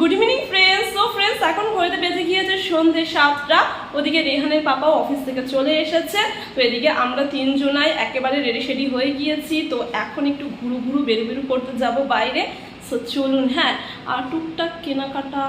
Good evening friends so friends এখন ঘড়িতে বেজে গিয়েছে সন্ধে সাতটা। ওদিকে রেহানের পাপাও অফিস থেকে চলে এসেছে। তো এদিকে আমরা তিনজনাই একেবারে রেডি সেডি হয়ে গিয়েছি। তো এখন একটু ঘুরু ঘুরু, বেরু বেরু করতে যাব বাইরে। সো চলুন হ্যাঁ। আর টুকটাক কেনাকাটা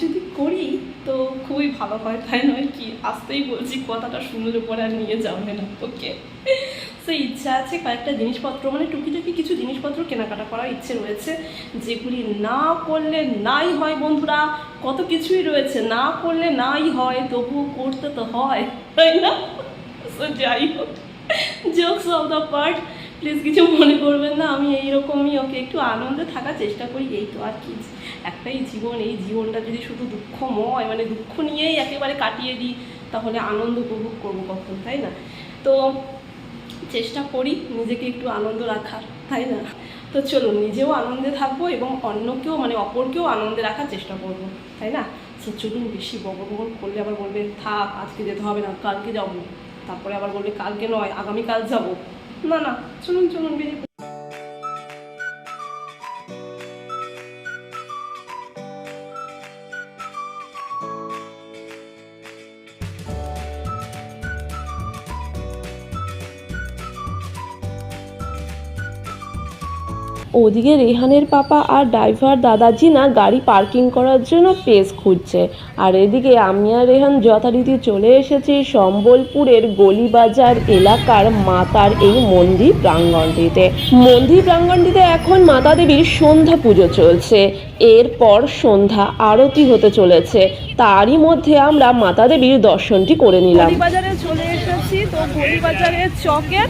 যদি করি, তো খুবই ভালো হয়। তাই নয় কি? আসতেই বলছি, কথাটা সুন্দর উপরে আর নিয়ে যাবে না। ওকে সো ইচ্ছা আছে কয়েকটা জিনিসপত্র মানে টুকিটাকি কিছু জিনিসপত্র কেনাকাটা করার ইচ্ছে রয়েছে, যেগুলি না করলে নাই হয় বন্ধুরা, কত কিছুই রয়েছে, না করলে নাই হয়, তবুও করতে তো হয়, তাই না? যাই হোক jokes of the part please কিছু মনে করবেন না, আমি এইরকমই, ওকে একটু আনন্দে থাকার চেষ্টা করি, এই তো আর কি, একটাই জীবন, এই জীবনটা যদি শুধু দুঃখময় মানে দুঃখ নিয়েই একেবারে কাটিয়ে দিই, তাহলে আনন্দ উপভোগ করব কখন, তাই না? তো চেষ্টা করি নিজেকে একটু আনন্দ রাখার, তাই না? তো চলুন, নিজেও আনন্দে থাকব এবং অন্যকেও মানে অপরকেও আনন্দে রাখার চেষ্টা করব, তাই না? সে চলুন বেশি বগর বগর করলে আবার বলবে, থাক, আজকে যেতে হবে না, কালকে যাব। তারপরে আবার বলবে, কালকে নয়, আগামীকাল যাব। না না, চলুন চলুন, বেরিয়ে ওদিকে রেহানের পাপা আর ড্রাইভার দাদাজি না গাড়ি পার্কিং করার জন্য পেস খুঁজছে। আর এদিকে আমি আর রেহান যথারীতি চলে এসেছি সম্বলপুরের গলিবাজার এলাকার মাতার এই মন্দির প্রাঙ্গণটিতে মন্দির প্রাঙ্গণটিতে এখন মাতা দেবীর সন্ধ্যা পুজো চলছে। এরপর সন্ধ্যা আরতি হতে চলেছে। তারই মধ্যে আমরা মাতা দেবীর দর্শনটি করে নিলাম। গলিবাজারে চলে এসেছি। তো গলিবাজারের চকের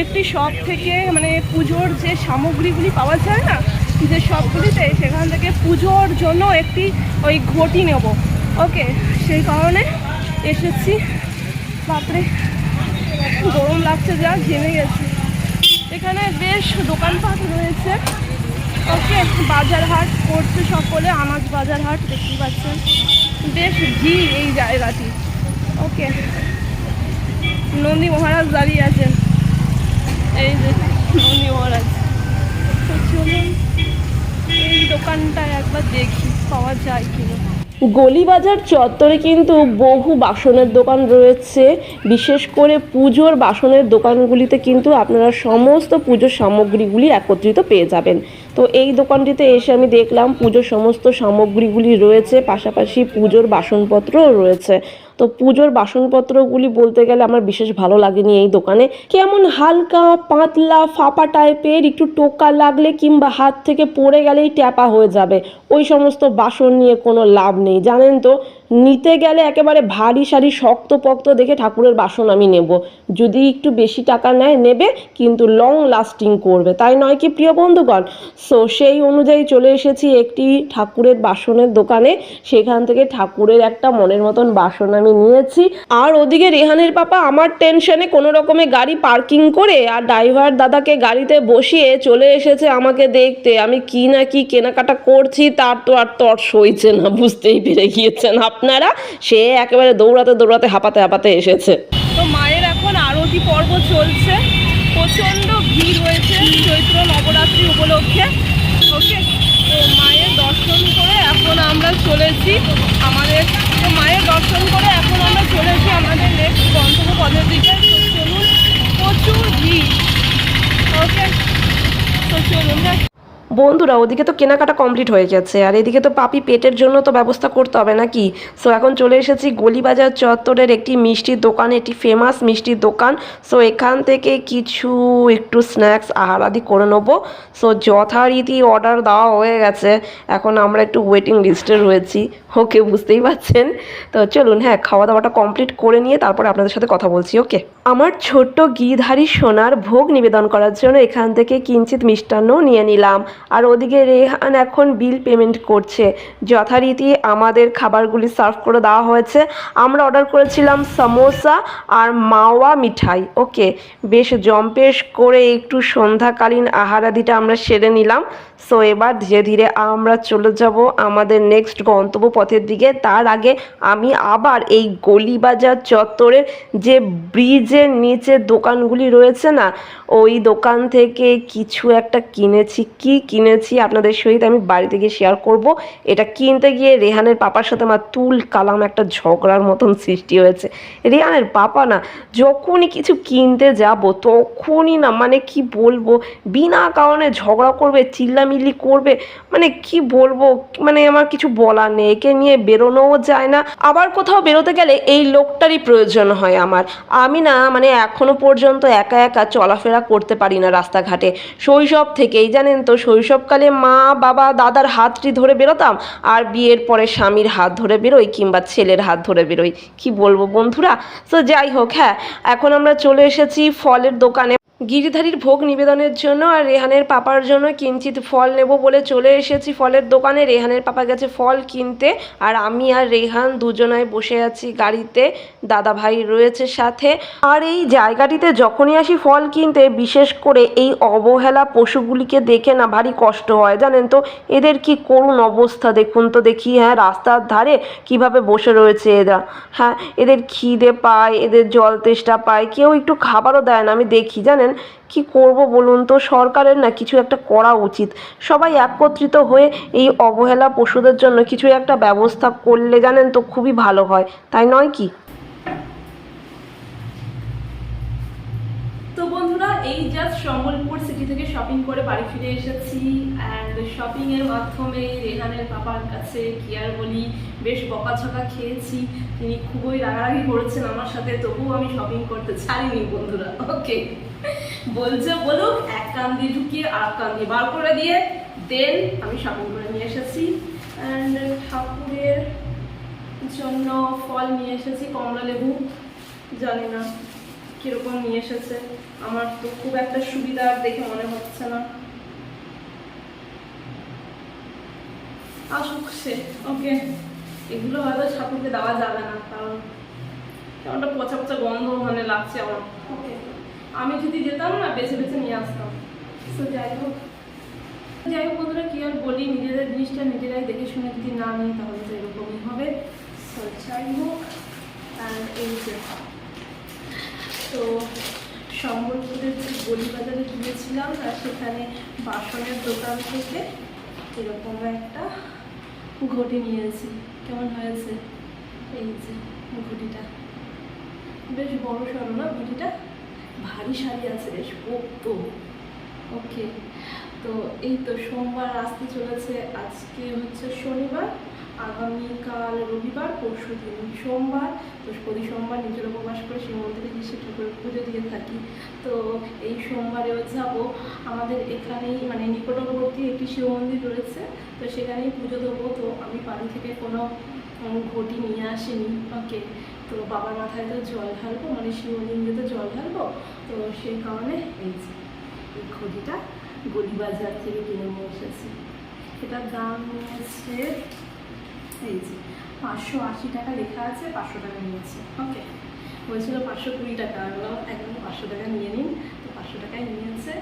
একটি শপ থেকে মানে পুজোর যে সামগ্রীগুলি পাওয়া যায় না, যে শপগুলিতে সেখান থেকে পুজোর জন্য একটি ওই ঘটি নেব। ওকে সেই কারণে এসেছি। বাপরে, গরম লাগছে যা, ঘেমে গেছি। এখানে বেশ দোকানপাট রয়েছে। ওকে বাজার হাট করছে সকলে, আনাজ বাজার হাট দেখতে পাচ্ছেন। বেশ ভিড় এই জায়গাটি। ওকে নন্দী মহারাজ দাঁড়িয়ে আছেন। এই যে এই দোকানটা একবার দেখি, পাওয়া যায় গলিবাজার চত্বরে কিন্তু বহু বাসনের দোকান রয়েছে। বিশেষ করে পুজোর বাসনের দোকানগুলিতে কিন্তু আপনারা সমস্ত পুজোর সামগ্রীগুলি একত্রিত পেয়ে যাবেন। তো এই দোকানটিতে এসে আমি দেখলাম পুজোর সমস্ত সামগ্রীগুলি রয়েছে, পাশাপাশি পুজোর বাসনপত্রও রয়েছে। তো পুজোর বাসনপত্রগুলি বলতে গেলে আমার বিশেষ ভালো লাগেনি এই দোকানে। কেমন হালকা, পাতলা, ফাঁপা টাইপের, একটু টোকা লাগলে কিংবা হাত থেকে পড়ে গেলেই ট্যাপা হয়ে যাবে। ওই সমস্ত বাসন নিয়ে কোনো লাভ নেই, জানেন তো? নিতে গেলে একেবারে ভারী সারি শক্ত পক্ত দেখে ঠাকুরের বাসন আমি নেব। যদি একটু বেশি টাকা নেয়, নেবে, কিন্তু লং লাস্টিং করবে। তাই নয় কি, প্রিয় বন্ধুগণ? সো সেই অনুযায়ী চলে এসেছি একটি ঠাকুরের বাসনের দোকানে। সেখান থেকে ঠাকুরের একটা মনের মতন বাসন আমি নিয়েছি। আর ওদিকে রেহানের পাপা আমার টেনশনে কোনো রকমে গাড়ি পার্কিং করে আর ড্রাইভার দাদাকে গাড়িতে বসিয়ে চলে এসেছে আমাকে দেখতে। আমি কি না কি কেনাকাটা করছি, তার তো আর তর সইছে না, বুঝতেই পেরে গিয়েছেন আপনারা, সে একেবারে দৌড়াতে দৌড়াতে, হাঁপাতে হাঁপাতে এসেছে। তো মায়ের এখন আরতি পর্ব চলছে। প্রচণ্ড ভিড় হয়েছে চৈত্র নবরাত্রি উপলক্ষে। ওকে, তো মায়ের দর্শন করে এখন আমরা চলেছি আমাদের তো মায়ের দর্শন করে এখন আমরা চলেছি আমাদের নেক্সট গন্তব্য পদের দিকে চলুন, প্রচুর ভিড়। ওকে, তো চলুন বন্ধুরা, ওদিকে তো কেনাকাটা কমপ্লিট হয়ে গেছে। আর এদিকে তো পাপি পেটের জন্য তো ব্যবস্থা করতে হবে নাকি? সো এখন চলে এসেছি গলিবাজার চত্বরের একটি মিষ্টির দোকান এটি ফেমাস মিষ্টির দোকান। সো এখান থেকে কিছু একটু স্ন্যাক্স আহার আদি করে নেব। সো যথারীতি অর্ডার দেওয়া হয়ে গেছে। এখন আমরা একটু ওয়েটিং লিস্টে রয়েছি। ওকে বুঝতেই পারছেন? তো চলুন হ্যাঁ খাওয়া দাওয়াটা কমপ্লিট করে নিয়ে তারপরে আপনাদের সাথে কথা বলছি ওকে আমার ছোট্ট গিধারী সোনার ভোগ নিবেদন করার জন্য এখান থেকে কিঞ্চিত মিষ্টান্ন নিয়ে নিলাম। আর ওদিকে রেহান এখন বিল পেমেন্ট করছে। যথারীতি আমাদের খাবারগুলি সার্ভ করে দেওয়া হয়েছে। আমরা অর্ডার করেছিলাম সমোসা আর মাওয়া মিঠাই। ওকে, বেশ জম্পেশ করে একটু সন্ধ্যাকালীন আহারাদিটা আমরা সেরে নিলাম। সো এবার ধীরে ধীরে আমরা চলে যাব আমাদের নেক্সট গন্তব্য পথের দিকে। তার আগে আমি আবার এই গলিবাজার চত্বরের যে ব্রিজের নিচে দোকানগুলি রয়েছে না, ওই দোকান থেকে কিছু একটা কিনেছি। কি কিনেছি আপনাদের সহিত আমি বাড়িতে গিয়ে শেয়ার করব। এটা কিনতে গিয়ে রেহানের পাপার সাথে আমার তুল কালাম একটা ঝগড়ার মতন সৃষ্টি হয়েছে। রেহানের পাপা না, যখনই কিছু কিনতে যাব, তখনই না মানে কি বলব, বিনা কারণে ঝগড়া করবে, চিল্লামিল্লি করবে মানে কি বলব মানে আমার কিছু বলার নেই, একে নিয়ে বেরোনোও যায় না। আবার কোথাও বেরোতে গেলে এই লোকটারই প্রয়োজন হয় আমার। আমি না মানে এখনও পর্যন্ত একা একা চলাফেরা করতে পারি না রাস্তাঘাটে। শৈশব থেকেই, জানেন তো শৈশবকালে মা, বাবা, দাদার হাতটি ধরে বেরোতাম আর বিয়ের পরে স্বামীর হাত ধরে বেরোই কিংবা ছেলের হাত ধরে বেরোই। কি বলব বন্ধুরা? তো যাই হোক হ্যাঁ এখন আমরা চলে এসেছি ফলের দোকানে। গিরিধারীর ভোগ নিবেদনের জন্য আর রেহানের পাপার জন্য কিঞ্চিত ফল নেব বলে চলে এসেছি ফলের দোকানে। রেহানের পাপা গেছে ফল কিনতে আর আমি আর রেহান দুজনায় বসে আছি গাড়িতে। দাদা ভাই রয়েছে সাথে। আর এই জায়গাটিতে যখনই আসি ফল কিনতে, বিশেষ করে এই অবহেলা পশুগুলিকে দেখে না ভারী কষ্ট হয়, জানেন তো? এদের কি করুণ অবস্থা দেখুন তো দেখি হ্যাঁ রাস্তার ধারে কীভাবে বসে রয়েছে এরা? হ্যাঁ এদের খিদে পায়, এদের জল তেষ্টা পায়, কেউ একটু খাবারও দেয় না, আমি দেখি, জানেন কি করব বলুন তো? সরকারের না কিছু একটা করা উচিত। সবাই একত্রিত হয়ে এই অবহেলা পশুদের জন্য কিছু একটা ব্যবস্থা করলে জানেন তো খুবই ভালো হয়। তাই নয় কি? তো বন্ধুরা, এই জাস্ট সম্বলপুর সিটি থেকে শপিং করে বাড়ি ফিরে এসেছি অ্যান্ড শপিং এর মাধ্যমে রেহানের পাপার কাছে কি বলি, বেশ বকাঝকা খেয়েছি। তিনি খুবই রাগারাগি করেছেন আমার সাথে, তবুও আমি শপিং করতে ছাড়িনি বন্ধুরা। ওকে বলছে, বলুক, এক কান দিয়ে ঢুকিয়ে আর কান দিয়ে বার করে দিয়ে দেন, আমি শপিং করে নিয়ে এসেছি। অ্যান্ড ঠাকুরের জন্য ফল নিয়ে এসেছি, কমলা লেবু। জানি না কীরকম নিয়ে এসেছে। আমার তো খুব একটা সুবিধা দেখে মনে হচ্ছে না। আসুক সে, ওকে। এগুলো হয়তো ঠাকুরকে দেওয়া যাবে না, কারণ কেমনটা পচা পচা গন্ধ মানে লাগছে আমার। ওকে। আমি যদি যেতাম না, বেছে বেছে নিয়ে আসতাম। তো যাই হোক। যাই হোক বন্ধুরা, কি আর বলি, নিজেদের জিনিসটা নিজেরাই দেখে শুনে যদি না নিই, তাহলে তো এরকমই হবে। তো যাই হোক, আর এই যে, তো সম্বলপুরের যে গলিবাজারে গিয়েছিলাম, আর সেখানে বাসনের দোকান থেকে এরকম একটা ঘটি নিয়েছি। কেমন হয়েছে? এই যে ঘটিটা। বেশ বড় সড়ো না ঘটিটা? ভারী শাড়ি আছে, বেশ পোক্ত ওকে, তো এই তো সোমবার আসতে চলেছে। আজকে হচ্ছে শনিবার, আগামীকাল রবিবার, পরশু দিন সোমবার। তো প্রতি সোমবার নিজের উপবাস করে শিব মন্দিরে গিয়ে সে ঠাকুরের পুজো দিয়ে থাকি। তো এই সোমবারেও যাব। আমাদের এখানেই মানে নিকটবর্তী একটি শিব মন্দির রয়েছে, তো সেখানেই পুজো দেবো। তো আমি বাড়ি থেকে কোনো ঘটি নিয়ে আসিনি। ওকে তো বাবার মাথায় তো জল ঢালবো মানে শিবলিঙ্গে তো জল ঢালবো, তো সেই কারণে এই যে, এই ঘটিটা গলিবাজার থেকে কিনে নিয়ে এসেছি। এটার দাম নিয়েছে এই যে, পাঁচশো আশি টাকা লেখা আছে, পাঁচশো টাকা নিয়েছে। ওকে বলছিল পাঁচশো কুড়ি টাকা, আমি বললাম, একদম পাঁচশো টাকা নিয়ে নিন। তো পাঁচশো টাকায় নিয়েছে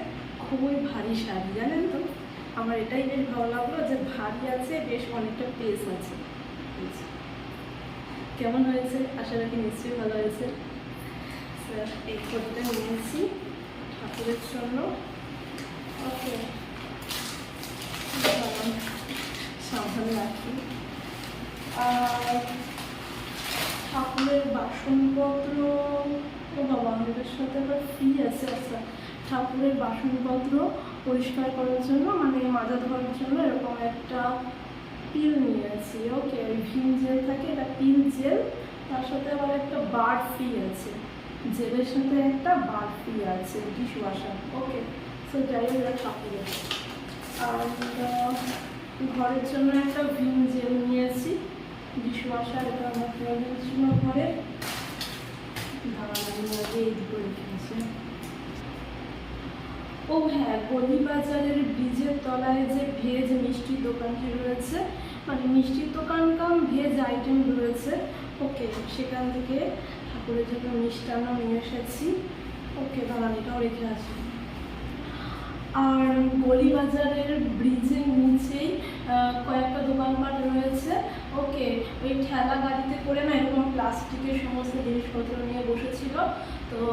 খুবই ভারী শাড়ি, জানেন তো? আমার এটাই বেশ ভালো লাগল যে ভারী আছে, বেশ অনেকটা পেস আছে। কেমন হয়েছে? আশা রাখি নিশ্চয়ই ভালো হয়েছে। স্যার, এই ফটোটা নিয়েছি ঠাকুরের জন্য। ওকে। সাবধানে রাখি। আর ঠাকুরের বাসনপত্র, ও বাবা, আমাদের সাথে আবার ফ্রি আছে আচ্ছা। ঠাকুরের বাসনপত্র পরিষ্কার করার জন্য মানে মাজা ধোয়ার জন্য এরকম একটা পিল নিয়েছি ওকে ওই ভিম জেল থাকে, এটা পিল জেল, তার সাথে আবার একটা বার ফ্রি আছে। জেলের সাথে একটা বার ফ্রি আছে ডিশ ওয়াশার ওকে সো যাই হোক ঠাকুরের আর ঘরের জন্য একটা ভিম জেল নিয়েছি ডিশ ওয়াশার এটা আমার ফ্রেন্ডের জন্য ঘরে দাঁড়ান এই দুটো রেখেছি ও হ্যাঁ গলিবাজারের ব্রিজের তলায় যে ভেজ মিষ্টির দোকানটি রয়েছে মানে মিষ্টির দোকান কাম, ভেজ আইটেম রয়েছে। ওকে, সেখান থেকে ঠাকুরের জন্য মিষ্টান্ন নিয়ে এসেছি। ওকে এটাও রেখে আছি আর গলিবাজারের ব্রিজের নিচেই কয়েকটা দোকানপাট রয়েছে। ওকে, ওই ঠেলা গাড়িতে করে না, এরকম প্লাস্টিকের সমস্ত জিনিসপত্র নিয়ে বসেছিল। তো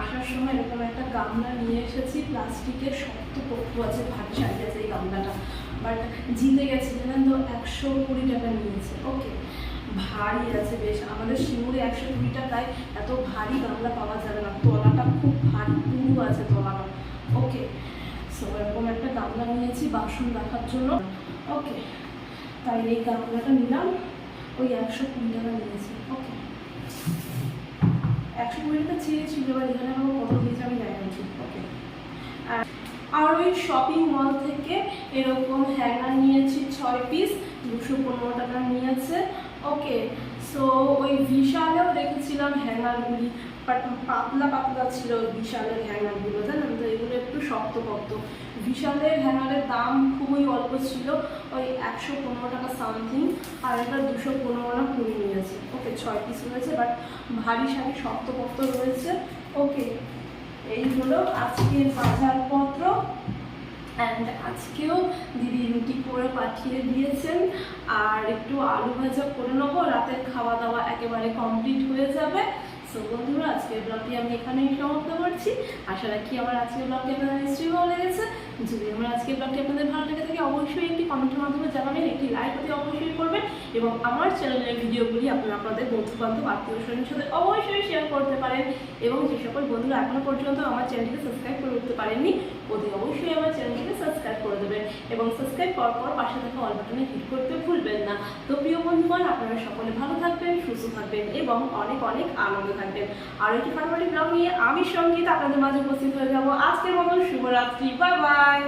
আসার সময় এরকম একটা গামলা নিয়ে এসেছি, প্লাস্টিকের শক্ত পক্ষ আছে, ভারী শাড়ি আছে এই গামলাটা। বাট জিতে গেছে, জানেন তো, একশো কুড়ি টাকা নিয়েছে। ওকে, ভারী আছে বেশ। আমাদের শিমুরে একশো কুড়ি টাকায় এত ভারী গামলা পাওয়া যাবে না। তলাটা খুব ভারী, পুরু আছে তলাটা। ওকে সো এরকম একটা গামলা নিয়েছি বাসন রাখার জন্য। ওকে, তাই এই গামলাটা নিলাম। ওই একশো কুড়ি টাকা নিয়েছি। ওকে। একশো কুড়ি টাকা চেয়েছিল এবার এখানে আমার কত দিয়েছে, আমি জানি না ঠিক আর আর ওই শপিং মল থেকে এরকম হ্যাঙ্গার নিয়েছি ছয় পিস দুশো পনেরো টাকা নিয়েছে ওকে সো ওই বিশালেও দেখেছিলাম হ্যাঙ্গারগুলি বাট পাতলা পাতলা ছিল বিশালের হ্যাঙ্গারগুলো জানেন তো এগুলো একটু শক্ত পক্ত বিশালের হ্যাঙ্গারের দাম খুবই অল্প ছিল, ওই একশো পনেরো টাকা সামথিং আর এটা দুশো পনেরো না কুড়ি নিয়েছে। ওকে ছয় পিস রয়েছে বাট ভারী শাড়ি শক্ত পক্ত রয়েছে। ওকে এই হলো আজকের বাজারপত্র। অ্যান্ড আজকেও দিদি রুটি করে পাঠিয়ে দিয়েছেন। আর একটু আলু ভাজা করে নেব, রাতের খাওয়া দাওয়া একেবারে কমপ্লিট হয়ে যাবে। সো বন্ধুরা, আজকের ব্লগটি আমি এখানেই সমাপ্ত করছি। আশা রাখি আমার আজকের ব্লগটি আপনাদের নিশ্চয়ই ভালো লেগেছে। যদি আমার আজকের ব্লগটি আপনাদের ভালো লেগে থাকে, অবশ্যই একটি কমেন্টের মাধ্যমে জানাবেন, একটি লাইক অতি অবশ্যই করবেন এবং আমার চ্যানেলের ভিডিওগুলি আপনারা আপনাদের বন্ধু বান্ধব আত্মীয় স্বজনের সাথে অবশ্যই শেয়ার করতে পারেন এবং যে সকল বন্ধুরা এখনও পর্যন্ত আমার চ্যানেলটিকে সাবস্ক্রাইব করে উঠতে পারেননি, অতি অবশ্যই আমার চ্যানেলটিকে সাবস্ক্রাইব করে দেবেন এবং সাবস্ক্রাইব করার পর পাশে থাকা অল বাটনে হিট করতে ভুলবেন না। তো প্রিয় বন্ধুগণ, আপনারা সকলে ভালো থাকবেন, সুস্থ থাকবেন এবং অনেক অনেক আনন্দ থাকবেন। আর একটি ফাটাফাটি ব্লগ নিয়ে আমি সংগীত আপনাদের মাঝে উপস্থিত হয়ে যাব। আজকের মতো শুভরাত্রি। Bye bye.